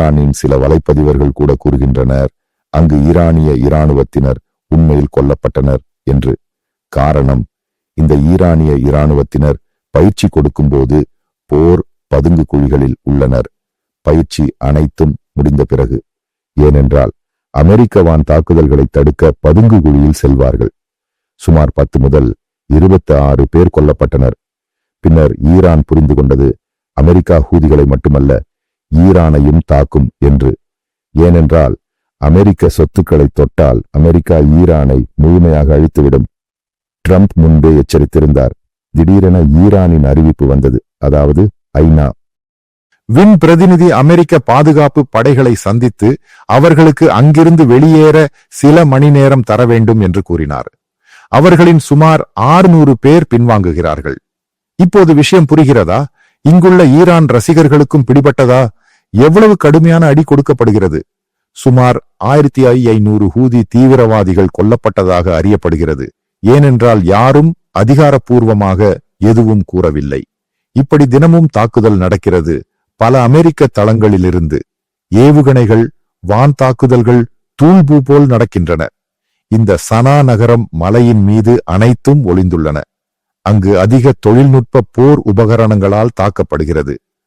ஈரானின் சில வலைப்பதிவர்கள் கூட கூறுகின்றனர் அங்கு ஈரானிய இராணுவத்தினர் உண்மையில் கொல்லப்பட்டனர் என்று. காரணம் இந்த ஈரானிய இராணுவத்தினர் பயிற்சி கொடுக்கும்போது போர் பதுங்கு குழிகளில் உள்ளனர். பயிற்சி அனைத்தும் முடிந்த பிறகு. ஏனென்றால் அமெரிக்க வான் தாக்குதல்களை தடுக்க பதுங்கு குழியில் செல்வார்கள். சுமார் பத்து முதல் இருபத்தி ஆறு பேர் கொல்லப்பட்டனர். பின்னர் ஈரான் புரிந்து கொண்டது அமெரிக்கா ஹூதிகளை மட்டுமல்ல ஈரானையும் தாக்கும் என்று. ஏனென்றால் அமெரிக்க சொத்துக்களை தொட்டால் அமெரிக்கா ஈரானை முழுமையாக அழித்துவிடும். ட்ரம்ப் முன்பே எச்சரித்திருந்தார். திடீரென ஈரானின் அறிவிப்பு வந்தது. அதாவது ஐநா. வின் பிரதிநிதி அமெரிக்க பாதுகாப்பு படைகளை சந்தித்து அவர்களுக்கு அங்கிருந்து வெளியேற சில மணி நேரம் தர வேண்டும் என்று கூறினார். அவர்களின் சுமார் 600 பேர் பின்வாங்குகிறார்கள். இப்போது விஷயம் புரிகிறதா? இங்குள்ள ஈரான் ரசிகர்களுக்கும் பிடிபட்டதா? எவ்வளவு கடுமையான அடி கொடுக்கப்படுகிறது? சுமார் ஆயிரத்தி ஐநூறு ஹூதி தீவிரவாதிகள் கொல்லப்பட்டதாக அறியப்படுகிறது. ஏனென்றால் யாரும் அதிகாரப்பூர்வமாக எதுவும் கூறவில்லை. இப்படி தினமும் தாக்குதல் நடக்கிறது. பல அமெரிக்க தளங்களிலிருந்து ஏவுகணைகள் வான் தாக்குதல்கள் தூள்பூ போல் நடக்கின்றன. இந்த சனா நகரம் மலையின் மீது அனைத்தும் ஒளிந்துள்ளன. அங்கு அதிக தொழில்நுட்ப போர் உபகரணங்களால் தாக்கப்படுகிறது.